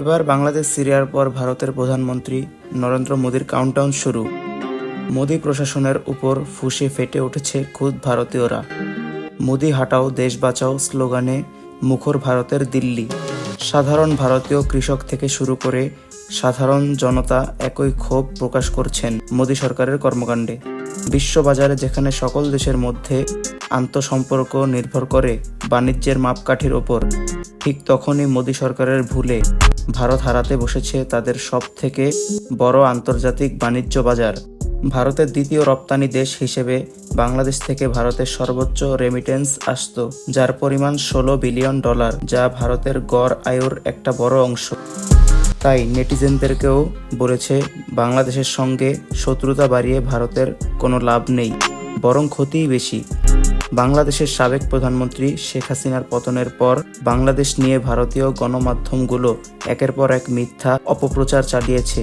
এবার বাংলাদেশ, সিরিয়ার পর ভারতের প্রধানমন্ত্রী নরেন্দ্র মোদীর কাউন্টডাউন শুরু। মোদী প্রশাসনের উপর ফুঁসে ফেটে উঠেছে খুদ ভারতীয়রা। মোদি হাটাও দেশ বাঁচাও স্লোগানে মুখর ভারতের দিল্লি। সাধারণ ভারতীয় কৃষক থেকে শুরু করে সাধারণ জনতা একই ক্ষোভ প্রকাশ করছেন মোদী সরকারের কর্মকাণ্ডে। বিশ্ববাজারে, যেখানে সকল দেশের মধ্যে আন্তঃসম্পর্ক নির্ভর করে বাণিজ্যের মাপকাঠির ওপর, ঠিক তখনই মোদী সরকারের ভুলে ভারত হারাতে বসেছে তাদের সব থেকে বড় আন্তর্জাতিক বাণিজ্য বাজার। ভারতের দ্বিতীয় রপ্তানি দেশ হিসেবে বাংলাদেশ থেকে ভারতের সর্বোচ্চ রেমিটেন্স আসত, যার পরিমাণ ষোলো বিলিয়ন ডলার, যা ভারতের গড় আয়ুর একটা বড় অংশ। তাই নেটিজেনদেরকেও বলেছে, বাংলাদেশের সঙ্গে শত্রুতা বাড়িয়ে ভারতের কোনো লাভ নেই, বরং ক্ষতিই বেশি। বাংলাদেশের সাবেক প্রধানমন্ত্রী শেখ হাসিনার পতনের পর বাংলাদেশ নিয়ে ভারতীয় গণমাধ্যমগুলো একের পর এক মিথ্যা অপপ্রচার চালিয়েছে,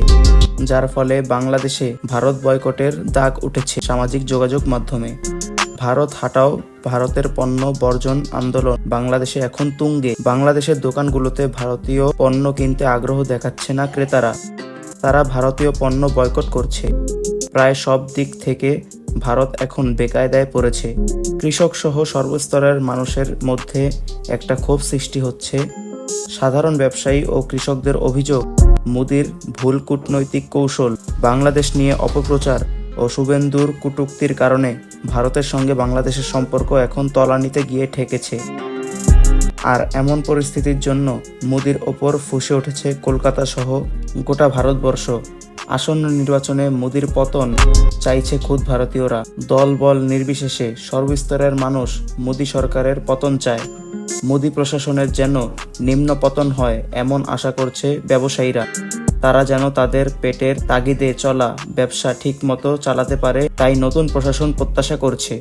যার ফলে বাংলাদেশে ভারত বয়কটের দাগ উঠেছে সামাজিক যোগাযোগ মাধ্যমে। ভারত হাটাও ভারতের পণ্য বর্জন আন্দোলন বাংলাদেশে এখন তুঙ্গে। বাংলাদেশের দোকানগুলোতে ভারতীয় পণ্য কিনতে আগ্রহ দেখাচ্ছে না ক্রেতারা। তারা ভারতীয় পণ্য বয়কট করছে। প্রায় সব দিক থেকে ভারত এখন বেকায়দায় পড়েছে। কৃষক সহ সর্বস্তরের মানুষের মধ্যে একটা ক্ষোভ সৃষ্টি হচ্ছে। সাধারণ ব্যবসায়ী ও কৃষকদের অভিযোগ, মোদির ভুল কূটনৈতিক কৌশল, বাংলাদেশ নিয়ে অপপ্রচার ও শুভেন্দুর কটূক্তির কারণে ভারতের সঙ্গে বাংলাদেশের সম্পর্ক এখন তলানিতে গিয়ে ঠেকেছে। আর এমন পরিস্থিতির জন্য মোদির ওপর ফুসে উঠেছে কলকাতা সহ গোটা ভারতবর্ষ। আসন্ন নির্বাচনে মোদির পতন চাইছে খুদ ভারতীয়রা। দল বল নির্বিশেষে সর্বস্তরের মানুষ মোদি সরকারের পতন চায়। মোদি প্রশাসনের যেন নিম্ন পতন হয় এমন আশা করছে ব্যবসায়ীরা। তারা যেন তাদের পেটের তাগিদে চলা ব্যবসা ঠিকমতো চালাতে পারে, তাই নতুন প্রশাসন প্রত্যাশা করছে।